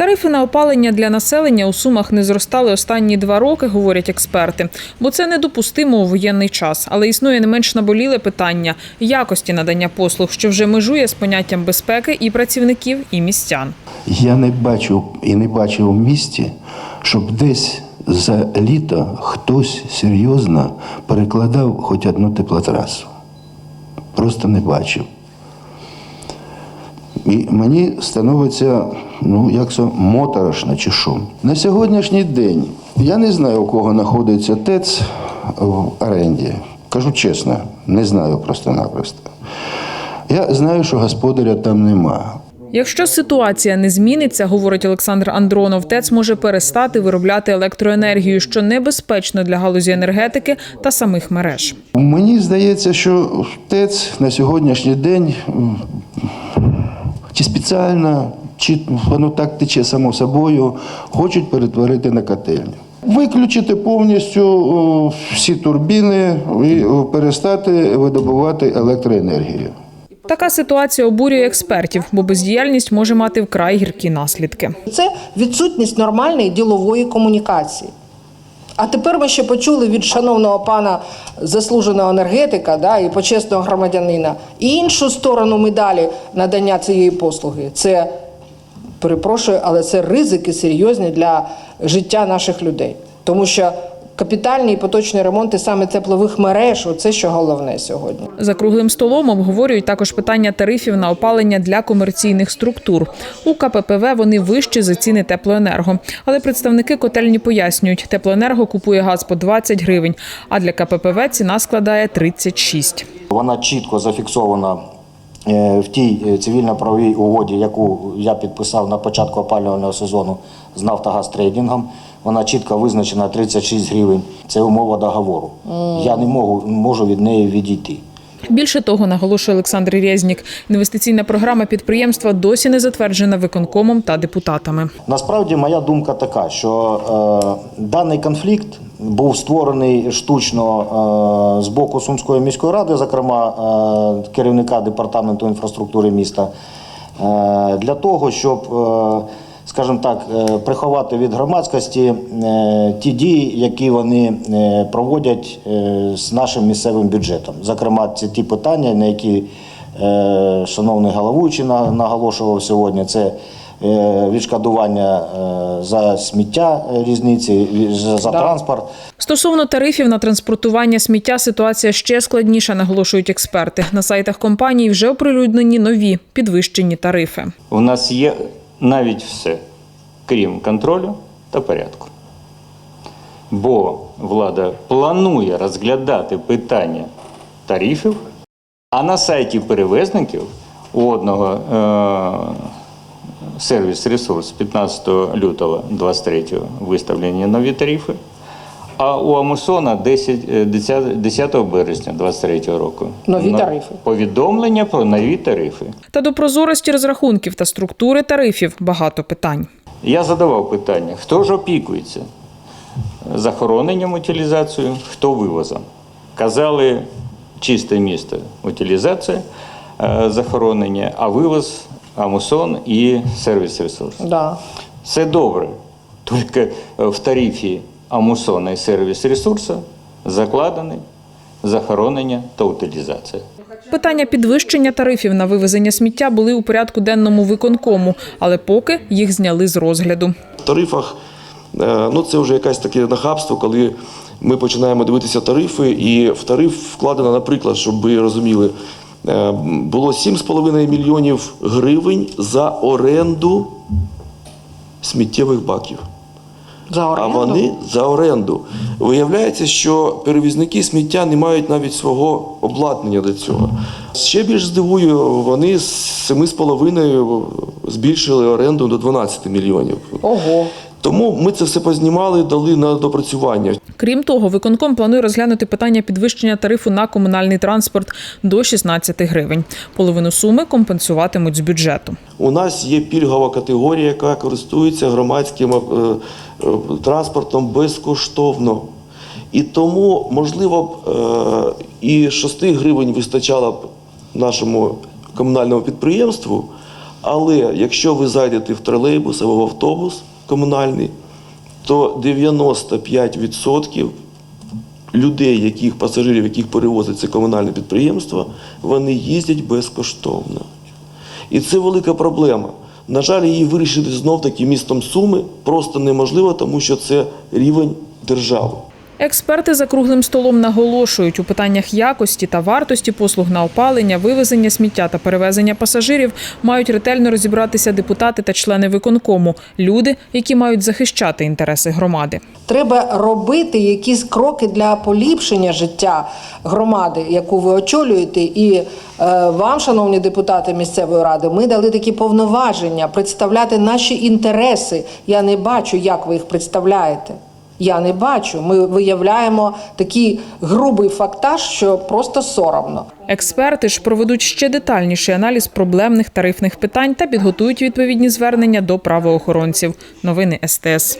Тарифи на опалення для населення у сумах не зростали останні два роки, говорять експерти. Бо це недопустимо у воєнний час. Але існує не менш наболіле питання якості надання послуг, що вже межує з поняттям безпеки і працівників, і містян. Я не бачив і не бачив в місті, щоб десь за літо хтось серйозно перекладав хоч одну теплотрасу. Просто не бачив. І мені становиться, ну, як це, моторошно чи що. На сьогоднішній день я не знаю, у кого знаходиться ТЕЦ в оренді. Кажу чесно, не знаю просто-напросто. Я знаю, що господаря там нема. Якщо ситуація не зміниться, говорить Олександр Андронов, ТЕЦ може перестати виробляти електроенергію, що небезпечно для галузі енергетики та самих мереж. Мені здається, що ТЕЦ на сьогоднішній день чи спеціально, чи воно так тече само собою, хочуть перетворити на котельню. Виключити повністю всі турбіни і перестати видобувати електроенергію. Така ситуація обурює експертів, бо бездіяльність може мати вкрай гіркі наслідки. Це відсутність нормальної ділової комунікації. А тепер ми ще почули від шановного пана заслуженого енергетика да, і почесного громадянина іншу сторону медалі надання цієї послуги. Це перепрошую, але це ризики серйозні для життя наших людей. Тому що капітальні і поточні ремонти саме теплових мереж це що головне сьогодні. За круглим столом обговорюють також питання тарифів на опалення для комерційних структур. У КППВ вони вищі за ціни теплоенерго. Але представники котельні пояснюють, теплоенерго купує газ по 20 гривень, а для КППВ ціна складає 36. Вона чітко зафіксована е, в тій е, цивільно-правовій угоді, яку я підписав на початку опалювального сезону з Нафтогаз трейдингом. Вона чітко визначена 36 гривень. Це умова договору. Я не можу, можу від неї відійти. Більше того, наголошує Олександр Резнік, інвестиційна програма підприємства досі не затверджена виконкомом та депутатами. Насправді моя думка така, що е, даний конфлікт був створений штучно е, з боку Сумської міської ради, зокрема е, керівника департаменту інфраструктури міста, е, для того, щоб, е, скажімо так, е, приховати від громадськості е, ті дії, які вони е, проводять з нашим місцевим бюджетом. Зокрема, це ті питання, на які шановний головуючий на- наголошував сьогодні. Це відшкодування за сміття різниці, за за транспорт. Стосовно тарифів на транспортування сміття ситуація ще складніша, наголошують експерти. На сайтах компаній вже оприлюднені нові підвищені тарифи. У нас є навіть все, крім контролю та порядку. Бо влада планує розглядати питання тарифів, а на сайті перевезників у одного е- сервіс ресурс 15 лютого 23 виставлені нові тарифи, а у Амусона 10, е, 10, 10 березня 23 року Нові на- тарифи. повідомлення про нові тарифи. Та до прозорості розрахунків та структури тарифів багато питань. Я задавав питання, хто ж опікується захороненням утилізацією, хто вивозом. Казали чисте місто утилізація е, захоронення, а вивоз Амусон і сервіс ресурс. Да. Все добре. Тільки в тарифі Амусона і сервіс ресурсу закладені захоронення та утилізація. Питання підвищення тарифів на вивезення сміття були у порядку денному виконкому, але поки їх зняли з розгляду. В тарифах е, ну, це вже якесь таке нахабство, коли ми починаємо дивитися тарифи, і в тариф вкладено, наприклад, щоб ви розуміли, е, було 7,5 мільйонів гривень за оренду сміттєвих баків. За А вони за оренду. Виявляється, що перевізники сміття не мають навіть свого обладнання до цього. Ще більш здивую, вони з 7,5 збільшили оренду до 12 мільйонів. Ого. Тому ми це все познімали, дали на допрацювання. Крім того, виконком планує розглянути питання підвищення тарифу на комунальний транспорт до 16 гривень. Половину суми компенсуватимуть з бюджету. У нас є пільгова категорія, яка користується громадським е, е, транспортом безкоштовно. І тому, можливо, б е, і 6 гривень вистачало б нашому комунальному підприємству, Але якщо ви зайдете в тролейбус або в автобус комунальний, то 95% людей, яких пасажирів, яких перевозить це комунальне підприємство, вони їздять безкоштовно. І це велика проблема. На жаль, її вирішити знов таки містом Суми просто неможливо, тому що це рівень держави. Експерти за круглим столом наголошують у питаннях якості та вартості послуг на опалення, вивезення сміття та перевезення пасажирів мають ретельно розібратися депутати та члени виконкому, люди, які мають захищати інтереси громади. Треба робити якісь кроки для поліпшення життя громади, яку ви очолюєте. І е, вам, шановні депутати місцевої ради, ми дали такі повноваження представляти наші інтереси. Я не бачу, як ви їх представляєте. Я не бачу. Ми виявляємо такий грубий фактаж, що просто соромно. Експерти ж проведуть ще детальніший аналіз проблемних тарифних питань та підготують відповідні звернення до правоохоронців. Новини СТС.